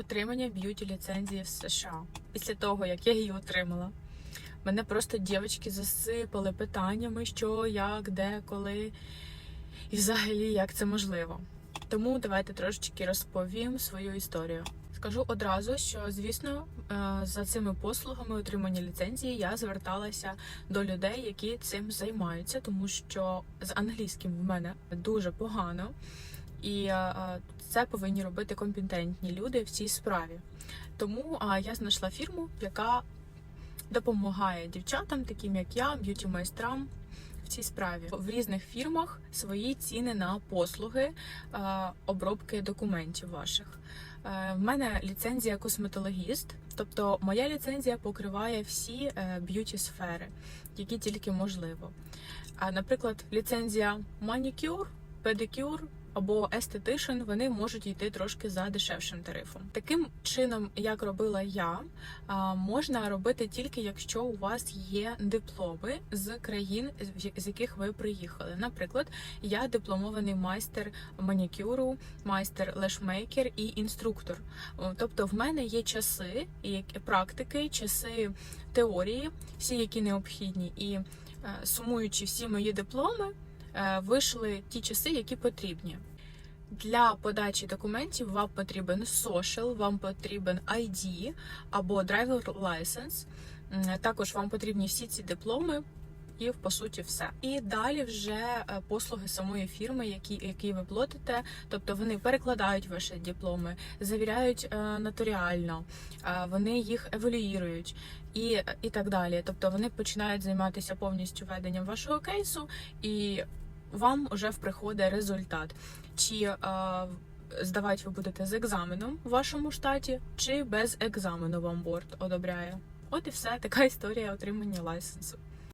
отримання б'юті ліцензії в США. Після того, як я її отримала, мене просто дівчатки засипали питаннями, що, як, де, коли і взагалі як це можливо. Тому давайте трошечки розповім свою історію. Скажу одразу, що звісно е, за цими послугами отримання ліцензії я зверталася до людей, які цим займаються, тому що з англійським в мене дуже погано, і е, це повинні робити компетентні люди в цій справі. Тому е, я знайшла фірму, яка допомагає дівчатам, таким як я, б'юті майстрам. В цій справі в різних фірмах свої ціни на послуги е, обробки документів ваших. Е, В мене ліцензія косметологіст, тобто моя ліцензія покриває всі б'юті сфери, які тільки можливо. Наприклад, ліцензія манікюр, педикюр або естетишн, вони можуть йти трошки за дешевшим тарифом. Таким чином, як робила я, можна робити тільки якщо у вас є дипломи з країн, з яких ви приїхали. Наприклад, я дипломований майстер манікюру, майстер лешмейкер і інструктор. Тобто, в мене є часи як- практики, часи теорії, всі, які необхідні, і е, сумуючи всі мої дипломи, вийшли ті часи, які потрібні. Для подачі документів вам потрібен social, вам потрібен ID або driver license. Також вам потрібні всі ці дипломи. І по суті все. І далі вже послуги самої фірми, які, які ви платите, тобто вони перекладають ваші дипломи, завіряють нотаріально, вони їх еволююють і, і так далі. Тобто вони починають займатися повністю веденням вашого кейсу, і вам вже приходить результат. Чи е, здавати ви будете з екзаменом в вашому штаті, чи без екзамену вам борт одобряє. От і все, така історія отримання лайсенсу.